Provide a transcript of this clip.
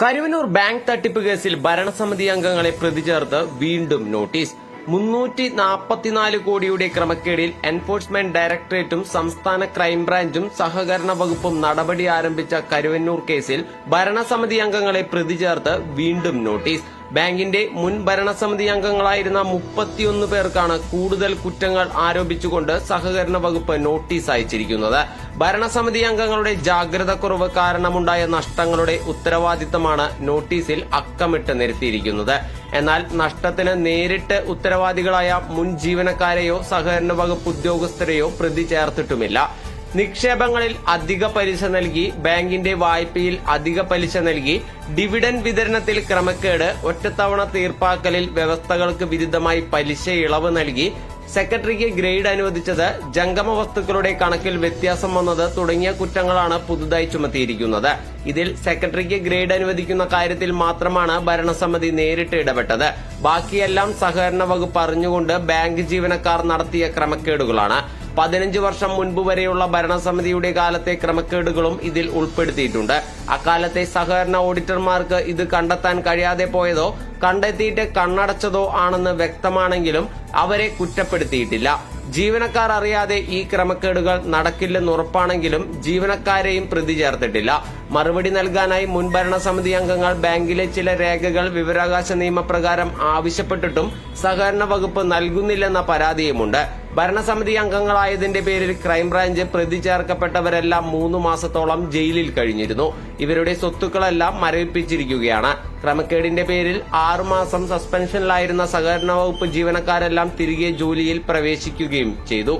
Karuvannur bank തട്ടിപ്പ് കേസിൽ ഭരണസമിതി അംഗങ്ങളെ പ്രതി ചേർത്ത് വീണ്ടും നോട്ടീസ്. മുന്നൂറ്റി നാൽപ്പത്തിനാല് കോടിയുടെ ക്രമക്കേടിൽ എൻഫോഴ്സ്മെന്റ് ഡയറക്ടറേറ്റും സംസ്ഥാന ക്രൈംബ്രാഞ്ചും സഹകരണ വകുപ്പും നടപടി ആരംഭിച്ച കരുവന്നൂർ കേസിൽ ഭരണസമിതി അംഗങ്ങളെ പ്രതി ചേർത്ത് വീണ്ടും നോട്ടീസ്. ബാങ്കിന്റെ മുൻ ഭരണസമിതി അംഗങ്ങളായിരുന്ന മുപ്പത്തിയൊന്ന് പേർക്കാണ് കൂടുതൽ കുറ്റങ്ങൾ ആരോപിച്ചുകൊണ്ട് സഹകരണ വകുപ്പ് നോട്ടീസ് അയച്ചിരിക്കുന്നത്. ഭരണസമിതി അംഗങ്ങളുടെ ജാഗ്രതക്കുറവ് കാരണമുണ്ടായ നഷ്ടങ്ങളുടെ ഉത്തരവാദിത്തമാണ് നോട്ടീസിൽ അക്കമിട്ട് നിരത്തിയിരിക്കുന്നത്. എന്നാൽ നഷ്ടത്തിന് നേരിട്ട് ഉത്തരവാദികളായ മുൻ ജീവനക്കാരെയോ സഹകരണ വകുപ്പ് ഉദ്യോഗസ്ഥരെയോ പ്രതി ചേർത്തിട്ടുമില്ല. നിക്ഷേപങ്ങളിൽ അധിക പലിശ നൽകി ബാങ്കിന്റെ വായ്പയിൽ അധിക പലിശ നൽകി ഡിവിഡൻ വിതരണത്തിൽ ക്രമക്കേട് ഒറ്റത്തവണ തീർപ്പാക്കലിൽ വ്യവസ്ഥകൾക്ക് വിരുദ്ധമായി പലിശ ഇളവ് നൽകി സെക്രട്ടറിക്ക് ഗ്രേഡ് അനുവദിച്ചത് ജംഗമ വസ്തുക്കളുടെ കണക്കിൽ വ്യത്യാസം വന്നത് തുടങ്ങിയ കുറ്റങ്ങളാണ് പുതുതായി ചുമത്തിയിരിക്കുന്നത്. ഇതിൽ സെക്രട്ടറിക്ക് ഗ്രേഡ് അനുവദിക്കുന്ന കാര്യത്തിൽ മാത്രമാണ് ഭരണസമിതി നേരിട്ട് ഇടപെട്ടത്. ബാക്കിയെല്ലാം സഹകരണ വകുപ്പ് അറിഞ്ഞുകൊണ്ട് ബാങ്ക് ജീവനക്കാർ നടത്തിയ ക്രമക്കേടുകളാണ്. പതിനഞ്ച് വർഷം മുൻപ് വരെയുള്ള ഭരണസമിതിയുടെ കാലത്തെ ക്രമക്കേടുകളും ഇതിൽ ഉൾപ്പെടുത്തിയിട്ടുണ്ട്. അക്കാലത്തെ സഹകരണ ഓഡിറ്റർമാർക്ക് ഇത് കണ്ടെത്താൻ കഴിയാതെ പോയതോ കണ്ടെത്തിയിട്ട് കണ്ണടച്ചതോ ആണെന്ന് വ്യക്തമാണെങ്കിലും അവരെ കുറ്റപ്പെടുത്തിയിട്ടില്ല. ജീവനക്കാർ അറിയാതെ ഈ ക്രമക്കേടുകൾ നടക്കില്ലെന്ന് ഉറപ്പാണെങ്കിലും ജീവനക്കാരെയും പ്രതി ചേർത്തിട്ടില്ല. മറുപടി നൽകാനായി മുൻ ഭരണസമിതി അംഗങ്ങൾ ബാങ്കിലെ ചില രേഖകൾ വിവരാവകാശ നിയമപ്രകാരം ആവശ്യപ്പെട്ടിട്ടും സഹകരണ വകുപ്പ് നൽകുന്നില്ലെന്ന പരാതിയുമുണ്ട്. ഭരണസമിതി അംഗങ്ങളായതിന്റെ പേരിൽ ക്രൈംബ്രാഞ്ച് പ്രതി ചേർക്കപ്പെട്ടവരെല്ലാം മൂന്ന് മാസത്തോളം ജയിലിൽ കഴിഞ്ഞിരുന്നു. ഇവരുടെ സ്വത്തുക്കളെല്ലാം മരവിപ്പിച്ചിരിക്കുകയാണ്. ക്രമക്കേടിന്റെ പേരിൽ ആറുമാസം സസ്പെൻഷനിലായിരുന്ന സഹകരണ വകുപ്പ് ജീവനക്കാരെല്ലാം തിരികെ ജോലിയിൽ പ്രവേശിക്കുകയും ചെയ്തു.